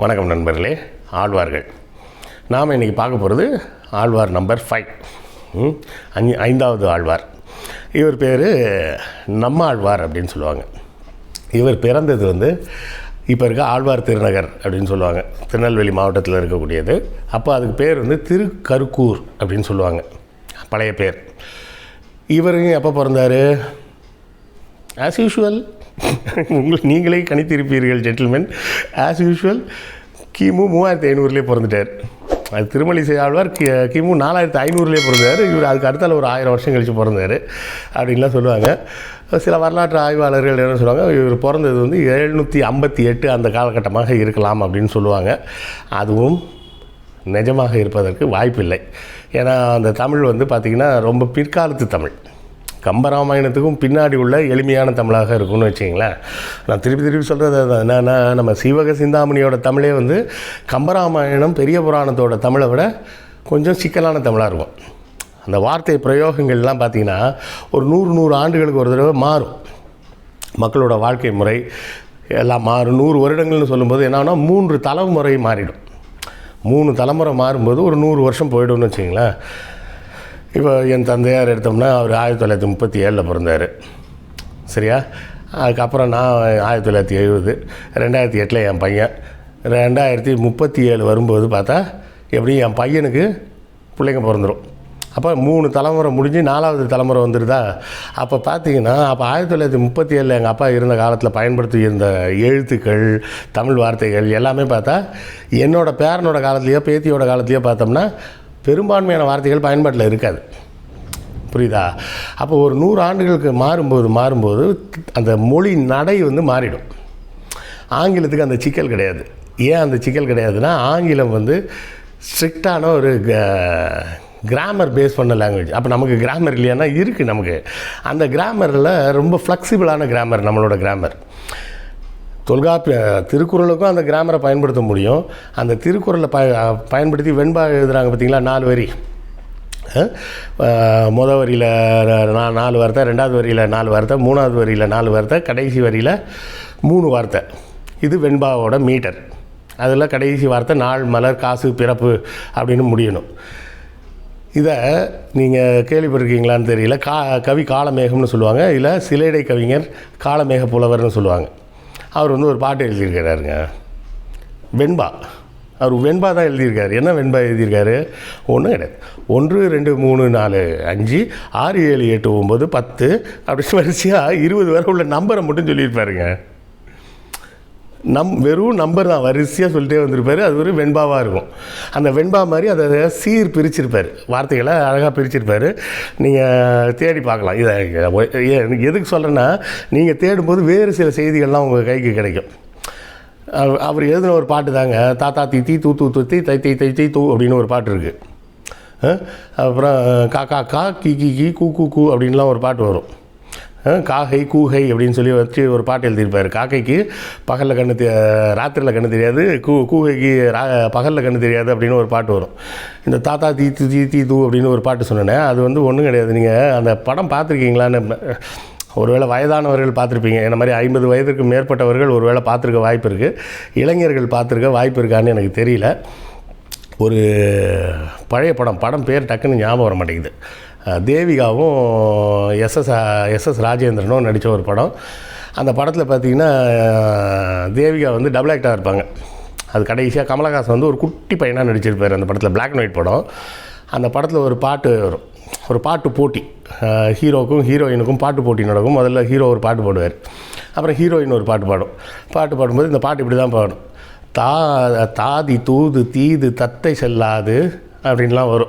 வணக்கம் நண்பர்களே ஆழ்வார்கள். நாம் இன்றைக்கி பார்க்க போகிறது ஆழ்வார் நம்பர் ஃபைவ் அஞ்சு ஐந்தாவது ஆழ்வார். இவர் பேர் நம்ம ஆழ்வார் அப்படின்னு சொல்லுவாங்க. இவர் பிறந்தது வந்து இப்போ இருக்க ஆழ்வார் திருநகர் அப்படின்னு சொல்லுவாங்க. திருநெல்வேலி மாவட்டத்தில் இருக்கக்கூடியது. அப்போ அதுக்கு பேர் வந்து திருக்கருக்கூர் அப்படின்னு சொல்லுவாங்க. பழைய பேர். இவருங்க எப்போ பிறந்தார்? ஆஸ் யூஷுவல் உங்களுக்கு நீங்களே கணித்திருப்பீர்கள் ஜென்டில்மேன் ஆஸ் யூஷுவல் கிமு மூவாயிரத்தி ஐநூறுலேயே பிறந்துட்டார். அது திருமலிசை ஆழ்வார் கி கிமு நாலாயிரத்தி ஐநூறுலேயே பிறந்தார். இவர் அதுக்கு அடுத்தால ஒரு ஆயிரம் வருஷம் கழித்து பிறந்தார். அப்படின்லாம் சொல்லுவாங்க. சில வரலாற்று ஆய்வாளர்கள் என்ன சொல்லுவாங்க இவர் பிறந்தது வந்து எழுநூற்றி ஐம்பத்தி எட்டு அந்த காலகட்டமாக இருக்கலாம் அப்படின்னு சொல்லுவாங்க. அதுவும் நிஜமாக இருப்பதற்கு வாய்ப்பில்லை. ஏன்னா அந்த தமிழ் வந்து பார்த்திங்கன்னா ரொம்ப பிற்காலத்து தமிழ். கம்பராமாயணத்துக்கும் பின்னாடி உள்ள எளிமையான தமிழாக இருக்கும்னு வச்சிங்களேன் நான் திருப்பி திருப்பி சொல்கிறது அதுதான். நம்ம சீவக சிந்தாமணியோட தமிழே வந்து கம்பராமாயணம் பெரிய புராணத்தோட தமிழை விட கொஞ்சம் சிக்கலான தமிழாக இருக்கும். அந்த வார்த்தை பிரயோகங்கள்லாம் பார்த்திங்கன்னா ஒரு நூறு நூறு ஆண்டுகளுக்கு ஒரு தடவை மாறும். மக்களோட வாழ்க்கை முறை எல்லாம் மாறும். நூறு வருடங்கள்னு சொல்லும்போது என்னன்னா மூன்று தலைமுறை மாறிடும். மூணு தலைமுறை மாறும்போது ஒரு நூறு வருஷம் போய்டும்னு வச்சிங்களேன் இப்போ என் தந்தையார் எடுத்தோம்னா அவர் ஆயிரத்தி தொள்ளாயிரத்தி முப்பத்தி ஏழில் பிறந்தார். சரியா? அதுக்கப்புறம் நான் ஆயிரத்தி தொள்ளாயிரத்தி எழுபது ரெண்டாயிரத்தி எட்டில் என் பையன். ரெண்டாயிரத்தி முப்பத்தி ஏழு வரும்போது பார்த்தா எப்படி என் பையனுக்கு பிள்ளைங்க பிறந்துடும் அப்போ மூணு தலைமுறை முடிஞ்சு நாலாவது தலைமுறை வந்துடுதா அப்போ பார்த்தீங்கன்னா அப்போ ஆயிரத்தி தொள்ளாயிரத்தி முப்பத்தி ஏழில் எங்கள் அப்பா இருந்த காலத்தில் பயன்படுத்தி இருந்த எழுத்துக்கள் தமிழ் வார்த்தைகள் எல்லாமே பார்த்தா என்னோடய பேரனோட காலத்துலேயோ பேத்தியோட காலத்துலேயோ பார்த்தோம்னா பெரும்பான்மையான வார்த்தைகள் பயன்பாட்டில் இருக்காது. புரியுதா? அப்போ ஒரு நூறு ஆண்டுகளுக்கு மாறும்போது மாறும்போது அந்த மொழி நடை வந்து மாறிடும். ஆங்கிலத்துக்கு அந்த சிக்கல் கிடையாது. ஏன் அந்த சிக்கல் கிடையாதுன்னா ஆங்கிலம் வந்து ஸ்ட்ரிக்டான ஒரு கிராமர் பேஸ் பண்ண லாங்குவேஜ் அப்போ நமக்கு கிராமர் இல்லையானா இருக்குது நமக்கு. அந்த கிராமரில் ரொம்ப ஃப்ளெக்சிபிளான கிராமர் நம்மளோட கிராமர் தொல்காப்பிய திருக்குறளுக்கும் அந்த கிராமரை பயன்படுத்த முடியும். அந்த திருக்குறளை ப பயன்படுத்தி வெண்பா எழுதுகிறாங்க பார்த்தீங்களா நாலு வரி. முத வரியில் நாலு வார்த்தை ரெண்டாவது வரியில் நாலு வார்த்தை மூணாவது வரியில் நாலு வார்த்தை கடைசி வரியில் மூணு வார்த்தை. இது வெண்பாவோட மீட்டர் அதில் கடைசி வார்த்தை நாள் மலர் காசு பிறப்பு அப்படின்னு முடியணும். இதை நீங்கள் கேள்விப்பட்டிருக்கீங்களான்னு தெரியல. கா கவி காளமேகம்னு சொல்லுவாங்க. இல்லை சிலேடை கவிஞர் காளமேக புலவர்னு சொல்லுவாங்க. அவர் வந்து ஒரு பாட்டு எழுதியிருக்கிறாருங்க. வெண்பா. அவர் வெண்பா தான் எழுதியிருக்காரு. என்ன வெண்பா எழுதியிருக்காரு? ஒன்றும் கிடையாது. ஒன்று ரெண்டு மூணு நாலு அஞ்சு ஆறு ஏழு எட்டு ஒம்பது பத்து அப்படி வரிசையாக இருபது வரை உள்ள நம்பரை மட்டும் சொல்லியிருப்பாருங்க. நம் வெறும் நம்பர் தான் வரிசையாக சொல்லிட்டே வந்திருப்பார். அது ஒரு வெண்பாவாக இருக்கும். அந்த வெண்பா மாதிரி அதை சீர் பிரிச்சிருப்பார். வார்த்தைகளை அழகாக பிரிச்சிருப்பார். நீங்கள் தேடி பார்க்கலாம். இதை எதுக்கு சொல்கிறேன்னா நீங்கள் தேடும்போது வேறு சில செய்திகள்லாம் உங்கள் கைக்கு கிடைக்கும். அவர் அவர் எழுதின ஒரு பாட்டு தாங்க தாத்தா தி தீ தூ தூ துத்தி தை தை தை தை தூ அப்படின்னு ஒரு பாட்டு இருக்குது அப்புறம் காக்கா கா கி கி கி கூ கூ கூ அப்படின்லாம் ஒரு பாட்டு வரும். காகை கூகை அப்படின்னு சொல்லி வச்சு ஒரு பாட்டு எழுதியிருப்பார். காக்கைக்கு பகலில் கண்ணு தெ ராத்திரியில் கண்ணு தெரியாது கூ கூகைக்கு ரா பகலில் கண்ணு தெரியாது அப்படின்னு ஒரு பாட்டு வரும். இந்த தாத்தா தீ தூ தீ தீ தூ அப்படின்னு ஒரு பாட்டு சொன்னேன் அது வந்து ஒன்றும் கிடையாது. நீங்கள் அந்த படம் பார்த்துருக்கீங்களான்னு ஒருவேளை வயதானவர்கள் பார்த்துருப்பீங்க. என்ன மாதிரி ஐம்பது வயதுக்கு மேற்பட்டவர்கள் ஒருவேளை பார்த்துருக்க வாய்ப்பு இருக்குது இளைஞர்கள் பார்த்துருக்க வாய்ப்பு இருக்கான்னு எனக்கு தெரியல. ஒரு பழைய படம் படம் பேர் டக்குன்னு ஞாபகம் வர மாட்டேங்குது. தேவிகாவும் எஸ்எஸ் எஸ்எஸ் ராஜேந்திரனும் நடித்த ஒரு படம். அந்த படத்தில் பார்த்தீங்கன்னா தேவிகா வந்து டபுள் ஆக்டாக இருப்பாங்க. அது கடைசியாக கமலஹாசன் வந்து ஒரு குட்டி பையனாக நடிச்சிருப்பார் அந்த படத்தில் பிளாக் அண்ட் ஒயிட் படம். அந்த படத்தில் ஒரு பாட்டு வரும். ஒரு பாட்டு போட்டி. ஹீரோக்கும் ஹீரோயினுக்கும் பாட்டு போட்டி நடக்கும். முதல்ல ஹீரோ ஒரு பாட்டு பாடுவார். அப்புறம் ஹீரோயின் ஒரு பாட்டு பாடும். பாட்டு பாடும்போது இந்த பாட்டு இப்படி தான் பாடும். தா தாதி தூது தீது தத்தை செல்லாது அப்படின்லாம் வரும்.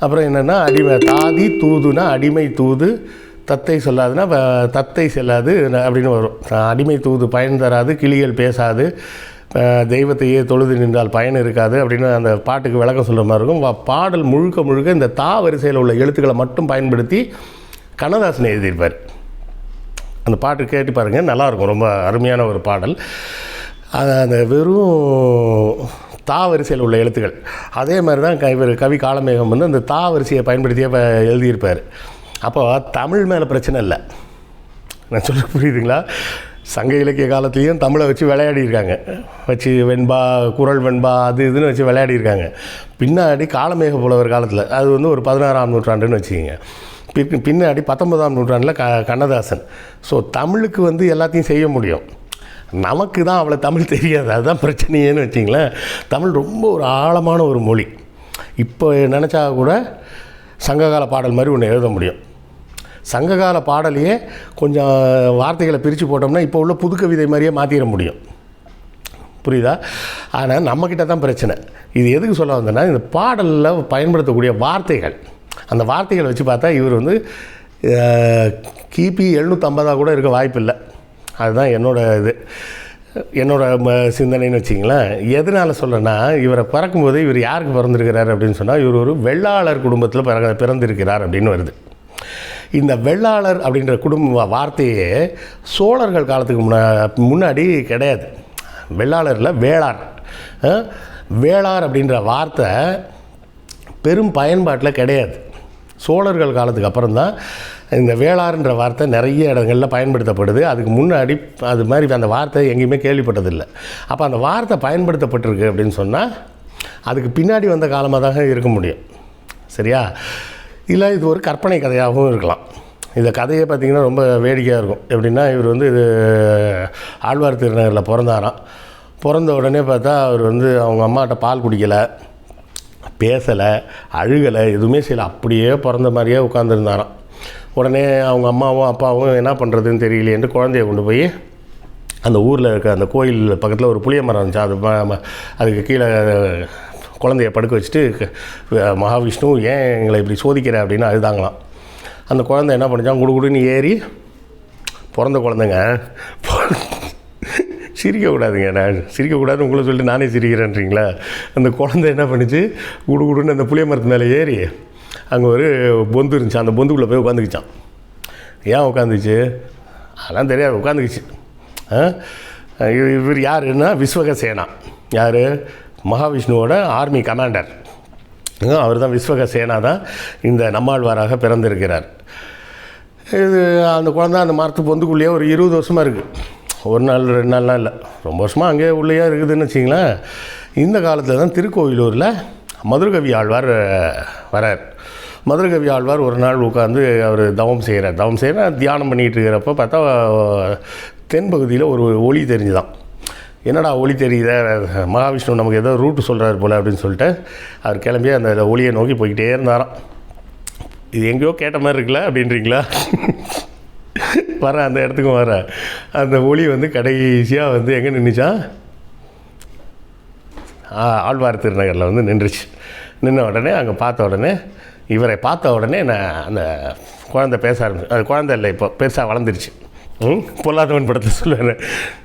அப்புறம் என்னென்னா அடிமை தாதி தூதுனா அடிமை தூது தத்தை சொல்லாதுன்னா வ- தத்தை செல்லாது அப்படின்னு வரும். அடிமை தூது பயன் தராது கிளிகள் பேசாது தெய்வத்தையே தொழுது நின்றால் பயன் இருக்காது அப்படின்னு அந்த பாட்டுக்கு விளக்கம் சொல்கிற மாதிரி இருக்கும். பாடல் முழுக்க முழுக்க இந்த தா வரிசையில் உள்ள எழுத்துக்களை மட்டும் பயன்படுத்தி கண்ணதாசன் எழுதியிருப்பார். அந்த பாட்டு கேட்டு பாருங்கள் நல்லாயிருக்கும் ரொம்ப அருமையான ஒரு பாடல். அது அந்த வெறும் தா வரிசையில் உள்ள எழுத்துக்கள். அதே மாதிரி தான் இவர் கவி காளமேகம் வந்து அந்த தா வரிசையை பயன்படுத்தியே எழுதியிருப்பார். அப்போ தமிழ் மேலே பிரச்சனை இல்லை. நான் சொல்ல புரியுதுங்களா? சங்க இலக்கிய காலத்துலேயும் தமிழை வச்சு விளையாடியிருக்காங்க வச்சு வெண்பா குரல் வெண்பா அது இதுன்னு வச்சு விளையாடியிருக்காங்க பின்னாடி காலமேக புலவர் காலத்தில் அது வந்து ஒரு பதினாறாம் நூற்றாண்டுன்னு வச்சுக்கோங்க. பின் பின்னாடி பத்தொன்பதாம் நூற்றாண்டில் க கண்ணதாசன். ஸோ தமிழுக்கு வந்து எல்லாத்தையும் செய்ய முடியும். நமக்கு தான் அவ்வளோ தமிழ் தெரியாது. அதுதான் பிரச்சனையேன்னு வச்சிங்களேன். தமிழ் ரொம்ப ஒரு ஆழமான ஒரு மொழி. இப்போ நினச்சா கூட சங்ககால பாடல் மாதிரி ஒன்று எழுத முடியும். சங்ககால பாடலையே கொஞ்சம் வார்த்தைகளை பிரித்து போட்டோம்னா இப்போ உள்ள புது கவிதை மாதிரியே மாற்றிட முடியும். புரியுதா? ஆனால் நம்மக்கிட்ட தான் பிரச்சனை. இது எதுக்கு சொல்ல வந்தேன்னா இந்த பாடலில் பயன்படுத்தக்கூடிய வார்த்தைகள். அந்த வார்த்தைகளை வச்சு பார்த்தா இவர் வந்து கிபி எழுநூற்றம்பதாக கூட இருக்க வாய்ப்பில்லை. அதுதான் என்னோட இது. என்னோட ம சிந்தனைன்னு வச்சிங்களேன் எதனால் சொல்கிறேன்னா இவரை பிறக்கும்போது இவர் யாருக்கு பிறந்திருக்கிறார் அப்படின்னு சொன்னால் இவர் ஒரு வெள்ளாளர் குடும்பத்தில் பிறக பிறந்திருக்கிறார் அப்படின்னு வருது. இந்த வெள்ளாளர் அப்படின்ற குடும்ப வார்த்தையே சோழர்கள் காலத்துக்கு முன்னா முன்னாடி கிடையாது. வெள்ளாளரில் வேளார். வேளார் அப்படின்ற வார்த்தை பெரும் பயன்பாட்டில் கிடையாது. சோழர்கள் காலத்துக்கு அப்புறம் தான் இந்த வேளாறுன்ற வார்த்தை நிறைய இடங்களில் பயன்படுத்தப்படுது. அதுக்கு முன்னாடி அது மாதிரி அந்த வார்த்தை எங்கேயுமே கேள்விப்பட்டதில்லை. அப்போ அந்த வார்த்தை பயன்படுத்தப்பட்டிருக்கு அப்படின்னு சொன்னால் அதுக்கு பின்னாடி வந்த காலமாக தான் இருக்க முடியும். சரியா? இல்லை இது ஒரு கற்பனை கதையாகவும் இருக்கலாம். இந்த கதையை பார்த்திங்கன்னா ரொம்ப வேடிக்கையாக இருக்கும். எப்படின்னா இவர் வந்து இது ஆழ்வார் திருநகரில் பிறந்தாராம். பிறந்த உடனே பார்த்தா அவர் வந்து அவங்க அம்மாட்ட பால் குடிக்கலை. பேசலை அழுகலை எதுவுமே செய்யலை. அப்படியே பிறந்த மாதிரியே உட்காந்துருந்தாராம் உடனே அவங்க அம்மாவும் அப்பாவும் என்ன பண்ணுறதுன்னு தெரியலையேன்ட்டு குழந்தைய கொண்டு போய் அந்த ஊரில் இருக்க அந்த கோயில் பக்கத்தில் ஒரு புளிய மரம் இருந்துச்சு. அது அதுக்கு கீழே குழந்தைய படுக்க வச்சுட்டு க- மகாவிஷ்ணு ஏன் எங்களை இப்படி சோதிக்கிற அப்படின்னு அழுதாங்களாம். அந்த குழந்தை என்ன பண்ணிச்சான் குடுகுடுன்னு ஏறி பிறந்த குழந்தைங்க சிரிக்கக்கூடாதுங்க. நான் சிரிக்கக்கூடாதுன்னு உங்களை சொல்லிட்டு நானே சிரிக்கிறேன்றீங்களா? அந்த குழந்தை என்ன பண்ணிச்சு? குடுகுடுன்னு அந்த புளிய மரத்து மேலே ஏறி அங்கே ஒரு பொந்து இருந்துச்சு. அந்த பொந்துக்குள்ளே போய் உட்காந்துக்கிச்சான் ஏன் உட்காந்துச்சு அதெல்லாம் தெரியாது. உட்காந்துக்கிச்சு ஆ? இவர் யாருன்னா? விஸ்வகசேனா. யார்? மகாவிஷ்ணுவோட ஆர்மி கமாண்டர். அவர் தான் விஸ்வகசேனா தான் இந்த நம்மாழ்வாராக பிறந்திருக்கிறார். இது அந்த குழந்தை அந்த மரத்து பொந்துக்குள்ளேயே ஒரு இருபது வருஷமாக இருக்குது ஒரு நாள் ரெண்டு நாள்லாம் இல்லை. ரொம்ப வருஷமாக அங்கேயே உள்ளேயே இருக்குதுன்னு வச்சிங்களேன் இந்த காலத்தில் தான் திருக்கோவிலூரில் மதுரகவி ஆழ்வார் வரார். மதுரகவி ஆழ்வார் ஒரு நாள் உட்காந்து அவர் தவம் செய்கிறார் தவம் செய்கிற தியானம் பண்ணிகிட்டு இருக்கிறப்ப பார்த்தா தென்பகுதியில் ஒரு ஒளி தெரிஞ்சுதான். என்னடா ஒளி தெரியுத? மகாவிஷ்ணு நமக்கு ஏதோ ரூட்டு சொல்கிறாரு போல் அப்படின்னு சொல்லிட்டு அவர் கிளம்பி அந்த ஒளியை நோக்கி போய்கிட்டே இருந்தாராம். இது எங்கேயோ கேட்ட மாதிரி இருக்குல்ல அப்படின்றீங்களா? வர அந்த இடத்துக்கும் வர அந்த ஒளி வந்து கடைசியாக வந்து எங்கே நின்றுச்சா ஆழ்வார் திருநகரில் வந்து நின்றுச்சு. நின்ன உடனே அங்கே பார்த்த உடனே இவரை பார்த்த உடனே நான் அந்த குழந்தை பேச ஆரம்பிச்சு அது குழந்தை இல்லை இப்போ பெருசாக வளர்ந்துருச்சு. ம் பொல்லாதவன் படத்தில் சொல்லுவேன்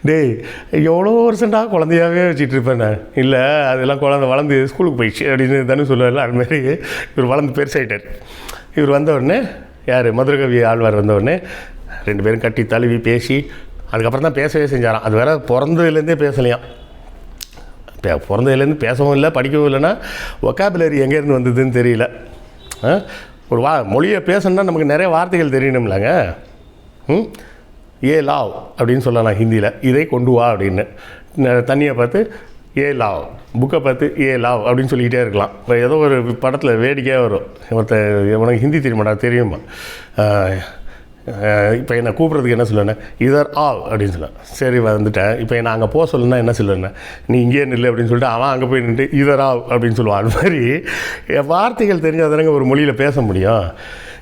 டேய் எவ்வளோ வருஷம்டா குழந்தையாவே வச்சுட்டு இருப்பேன் நான் இல்லை அதெல்லாம் குழந்தை வளர்ந்து ஸ்கூலுக்கு போயிடுச்சு அப்படின்னு தானே சொல்லுவார் அதுமாரி மாதிரி இவர் வளர்ந்து பெருசாகிட்டார் இவர் வந்த உடனே யார்? மதுரகவி ஆழ்வார் வந்த உடனே ரெண்டு பேரும் கட்டி தழுவி பேசி அதுக்கப்புறம் தான் பேசவே செஞ்சாராம். அது வேறு பிறந்ததுலேருந்தே பேசலையாம் இப்போ பிறந்ததுலேருந்து பேசவும் இல்லை படிக்கவும் இல்லைன்னா ஒக்காபுலரி எங்கேருந்து வந்ததுன்னு தெரியல. ஆ? ஒரு வா மொழியை பேசணுன்னா நமக்கு நிறைய வார்த்தைகள் தெரியணும்லங்க. ம்? ஏ லாவ் அப்படின்னு சொல்லலாம் ஹிந்தியில். இதை கொண்டு வா அப்படின்னு. தண்ணியை பார்த்து ஏ லாவ் புக்கை பார்த்து ஏ லாவ் அப்படின்னு சொல்லிக்கிட்டே இருக்கலாம். இப்போ ஏதோ ஒரு படத்தில் வேடிக்கையாக வரும். ஒருத்தர் உனக்கு ஹிந்தி தெரியுமாடா தெரியுமா? இப்போ என்னை கூப்பிட்றதுக்கு என்ன சொல்லுவேன் இதர் ஆவ் அப்படின்னு சொல்லுவேன். சரி வந்துட்டேன். இப்போ நான் அங்கே போக சொல்லுன்னா என்ன சொல்லுவேன் நீ இங்கேயே நில்லு அப்படின்னு சொல்லிட்டு அவன் அங்கே போய் நின்று இதர் ஆவ் அப்படின்னு சொல்லுவான். அது மாதிரி என் வார்த்தைகள் தெரிஞ்சால் தானங்க ஒரு மொழியில் பேச முடியும்.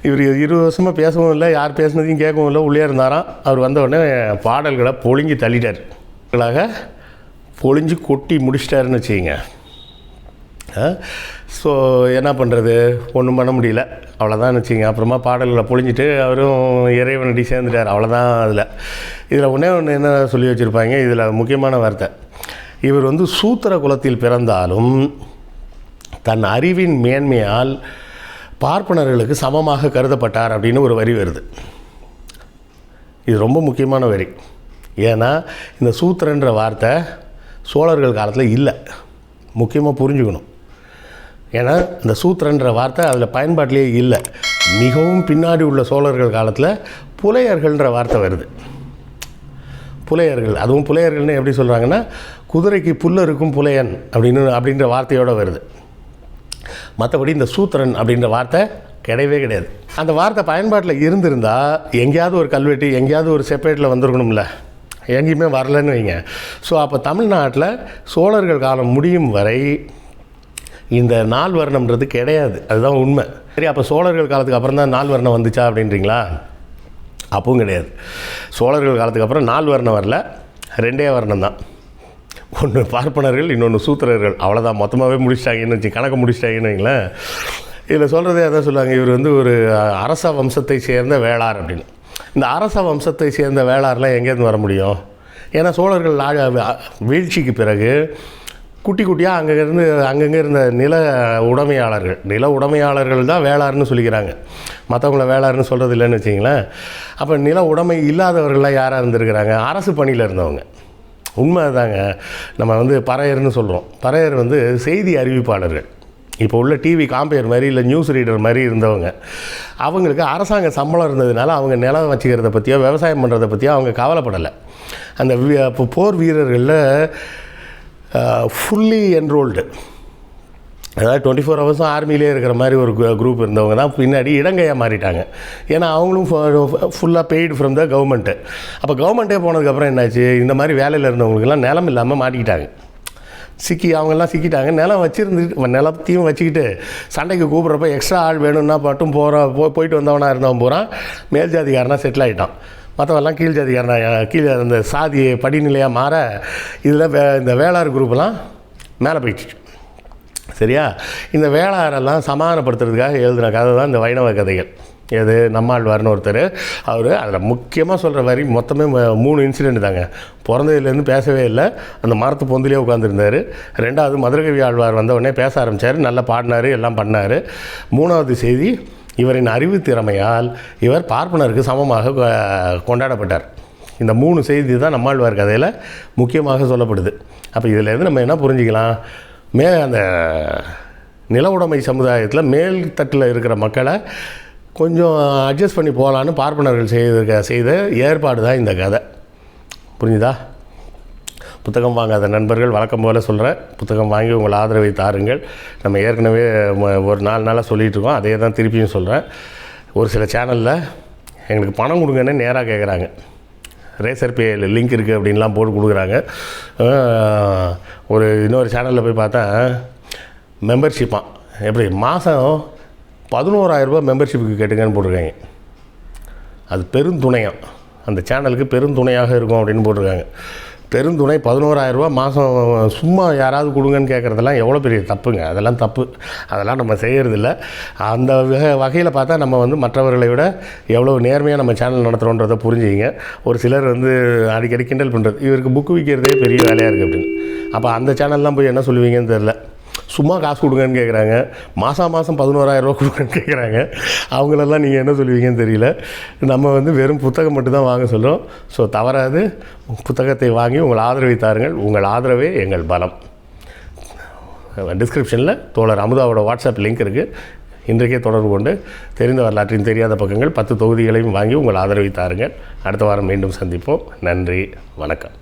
இவர் இருபது வருஷமாக பேசவும் இல்லை யார் பேசுனதையும் கேட்கவும் இல்லை உள்ளே இருந்தாராம். அவர் வந்த உடனே பாடல்களை பொழிஞ்சு தள்ளிட்டார். பொழிஞ்சு கொட்டி முடிச்சிட்டாருன்னு வச்சுக்கிங்க. ஸோ என்ன பண்ணுறது ஒன்றும் பண்ண முடியல. அவ்வளோதான் வச்சுங்க அப்புறமா பாடல்களை பொழிஞ்சிட்டு அவரும் இறைவனடி சேர்ந்துட்டார். அவ்வளோதான் அதில். இதில் ஒன்றே ஒன்று என்ன சொல்லி வச்சுருப்பாங்க? இதில் முக்கியமான வார்த்தை. இவர் வந்து சூத்திர குலத்தில் பிறந்தாலும் தன் அறிவின் மேன்மையால் பார்ப்பனர்களுக்கு சமமாக கருதப்பட்டார் அப்படின்னு ஒரு வரி வருது. இது ரொம்ப முக்கியமான வரி. ஏன்னா இந்த சூத்திரன்ற வார்த்தை சோழர்கள் காலத்தில் இல்லை. முக்கியமாக புரிஞ்சுக்கணும். ஏன்னா இந்த சூத்திரன்ற வார்த்தை அதில் பயன்பாட்டிலே இல்லை. மிகவும் பின்னாடி உள்ள சோழர்கள் காலத்தில் புலையர்கள்ன்ற வார்த்தை வருது. புலையர்கள். அதுவும் புலையர்கள்னு எப்படி சொல்கிறாங்கன்னா குதிரைக்கு புல்ல இருக்கும் புலையன் அப்படின்னு அப்படின்ற வார்த்தையோடு வருது. மற்றபடி இந்த சூத்திரன் அப்படின்ற வார்த்தை கிடையவே கிடையாது. அந்த வார்த்தை பயன்பாட்டில் இருந்திருந்தால் எங்கேயாவது ஒரு கல்வெட்டு எங்கேயாவது ஒரு செப்பரேட்டில் வந்திருக்கணும்ல. எங்கேயுமே வரலன்னு வைங்க. ஸோ அப்போ தமிழ்நாட்டில் சோழர்கள் காலம் முடியும் வரை இந்த நாள் வர்ணம்ன்றது கிடையாது. அதுதான் உண்மை. சரி அப்போ சோழர்கள் காலத்துக்கு அப்புறம் தான் நாள் வர்ணம் வந்துச்சா அப்படின்றீங்களா? அப்பவும் கிடையாது. சோழர்கள் காலத்துக்கு அப்புறம் நால் வர்ணம் வரல. ரெண்டே வர்ணம் தான். ஒன்று பார்ப்பனர்கள் இன்னொன்று சூத்திரர்கள். அவ்வளோதான் மொத்தமாகவே முடிச்சிட்டாங்கன்னு வச்சு கணக்கு முடிச்சிட்டாங்கன்னு வைங்களேன். இதில் சொல்கிறதே அதான் சொல்லுவாங்க. இவர் வந்து ஒரு அரச வம்சத்தை சேர்ந்த வேளார் அப்படின்னு. இந்த அரச வம்சத்தை சேர்ந்த வேளார்லாம் எங்கேருந்து வர முடியும்? ஏன்னா சோழர்கள் ஆ- வீழ்ச்சிக்கு பிறகு குட்டி குட்டியாக அங்கே இருந்து அங்கங்கே இருந்த நில உடைமையாளர்கள் நில உடைமையாளர்கள் தான் வேளார்னு சொல்லிக்கிறாங்க. மற்றவங்கள வேளார்னு சொல்கிறது இல்லைன்னு வச்சிங்களேன் அப்போ நில உடைமை இல்லாதவர்கள்லாம் யாராக இருந்திருக்கிறாங்க? அரசு பணியில் இருந்தவங்க. உண்மை தாங்க நம்ம வந்து பறையர்னு சொல்கிறோம் பறையர் வந்து செய்தி அறிவிப்பாளர்கள். இப்போ உள்ள டிவி காம்பேர் மாதிரி இல்லை நியூஸ் ரீடர் மாதிரி இருந்தவங்க. அவங்களுக்கு அரசாங்க சம்பளம் இருந்ததுனால அவங்க நிலம் வச்சுக்கிறத பற்றியோ விவசாயம் பண்ணுறத பற்றியோ அவங்க கவலைப்படலை. அந்த இப்போ போர் வீரர்களில் ஃபுல்லி என்ரோல்டு அதாவது டுவெண்ட்டி ஃபோர் ஹவர்ஸும் ஆர்மியிலே இருக்கிற மாதிரி ஒரு குரூப் இருந்தவங்க தான் பின்னாடி இடங்கையாக மாறிட்டாங்க. ஏன்னா அவங்களும் ஃபுல்லாக பெய்டு ஃப்ரம் த கவர்மெண்ட்டு அப்போ கவர்மெண்ட்டே போனதுக்கப்புறம் என்னாச்சு? இந்த மாதிரி வேலையில் இருந்தவங்களுக்கெல்லாம் நிலம் இல்லாமல் மாட்டிக்கிட்டாங்க. சிக்கி அவங்கெல்லாம் சிக்கிட்டாங்க. நிலம் வச்சுருந்து நிலத்தையும் வச்சுக்கிட்டு சண்டைக்கு கூப்பிட்றப்ப எக்ஸ்ட்ரா ஆள் வேணும்னா மட்டும் போகிற போ போயிட்டு வந்தவனாக இருந்தவன் பூரா மேல் ஜாதிக்காரனா செட்டில் ஆகிட்டான் மற்றவெல்லாம் கீழ் ஜாதிக்காரனா கீழே அந்த சாதி படிநிலையாக மாற இதில் வே இந்த வேளார் குரூப்லாம் மேலே போயிடுச்சு. சரியா? இந்த வேளாரெல்லாம் சமாதானப்படுத்துறதுக்காக எழுதுன கதை தான் இந்த வைணவ கதைகள். எது? நம்மாழ்வார்னு ஒருத்தர் அவர் அதில் முக்கியமாக சொல்கிற வரி மொத்தமே மூணு இன்சிடெண்ட் தாங்க. பிறந்ததுலேருந்து பேசவே இல்லை. அந்த மரத்து பொந்திலே உட்காந்துருந்தார் ரெண்டாவது மதுரகவி ஆழ்வார் வந்த உடனே பேச ஆரம்பித்தார் நல்லா பாடினார் எல்லாம் பண்ணார். மூணாவது செய்தி இவரின் அறிவு திறமையால் இவர் பார்ப்பனருக்கு சமமாக கொ- கொண்டாடப்பட்டார். இந்த மூணு செய்தி தான் நம்மாழ்வார் கதையில் முக்கியமாக சொல்லப்படுது. அப்போ இதிலேருந்து நம்ம என்ன புரிஞ்சுக்கலாம்? மே அந்த நில உடைமை சமுதாயத்தில் மேல் தட்டில் இருக்கிற மக்களை கொஞ்சம் அட்ஜஸ்ட் பண்ணி போகலான்னு பார்ப்பனர்கள் செய்த செய்த ஏற்பாடு தான் இந்த கதை. புரிஞ்சுதா? புத்தகம் வாங்காத நண்பர்கள் வழக்கம் போல் சொல்கிறேன் புத்தகம் வாங்கி உங்கள் ஆதரவை தாருங்கள். நம்ம ஏற்கனவே ஒரு நாலு நாளாக சொல்லிகிட்டு இருக்கோம். அதே தான் திருப்பியும் சொல்கிறேன் ஒரு சில சேனலில் எங்களுக்கு பணம் கொடுங்கன்னு நேராக கேட்குறாங்க ரேசர் பேயில் லிங்க் இருக்குது அப்படின்லாம் போட்டு கொடுக்குறாங்க. ஒரு இன்னொரு சேனலில் போய் பார்த்தா மெம்பர்ஷிப்பாக எப்படி மாதம் பதினோராயிரரூபா மெம்பர்ஷிப்புக்கு கேட்டுங்கன்னு போட்டிருக்காங்க. அது பெருந்துணையாக அந்த சேனலுக்கு பெருந்துணையாக இருக்கும் அப்படின்னு போட்டிருக்காங்க. பெருந்துணை பதினோராயிரரூபா மாதம் சும்மா யாராவது கொடுங்கன்னு கேட்குறதெல்லாம் எவ்வளோ பெரிய தப்புங்க. அதெல்லாம் தப்பு. அதெல்லாம் நம்ம செய்கிறதில்ல அந்த வகை வகையில் பார்த்தா நம்ம வந்து மற்றவர்களை விட எவ்வளோ நேர்மையாக நம்ம சேனல் நடத்துகிறோன்றதை புரிஞ்சுக்கிங்க. ஒரு சிலர் வந்து அடிக்கடி கிண்டல் பண்ணுறது இவருக்கு புக்கு விற்கிறதே பெரிய வேலையாக இருக்குது அப்படின்னு. அப்போ அந்த சேனல்லாம் போய் என்ன சொல்லுவீங்கன்னு தெரில சும்மா காசு கொடுங்கன்னு கேட்குறாங்க மாதம் மாதம் பதினோராயிரரூவா கொடுங்கன்னு கேட்குறாங்க அவங்களெல்லாம் நீங்கள் என்ன சொல்லுவீங்கன்னு தெரியல. நம்ம வந்து வெறும் புத்தகம் மட்டும்தான் வாங்க சொல்கிறோம் ஸோ தவறாது. புத்தகத்தை வாங்கி உங்கள் ஆதரவை தாருங்கள். உங்கள் ஆதரவே எங்கள் பலம். டிஸ்கிரிப்ஷனில் தோழர் அமுதாவோட வாட்ஸ்அப் லிங்க் இருக்குது இன்றைக்கே தொடர்பு கொண்டு தெரிந்த வரலாற்றின் தெரியாத பக்கங்கள் பத்து தொகுதிகளையும் வாங்கி உங்கள் ஆதரவை தாருங்கள். அடுத்த வாரம் மீண்டும் சந்திப்போம். நன்றி. வணக்கம்.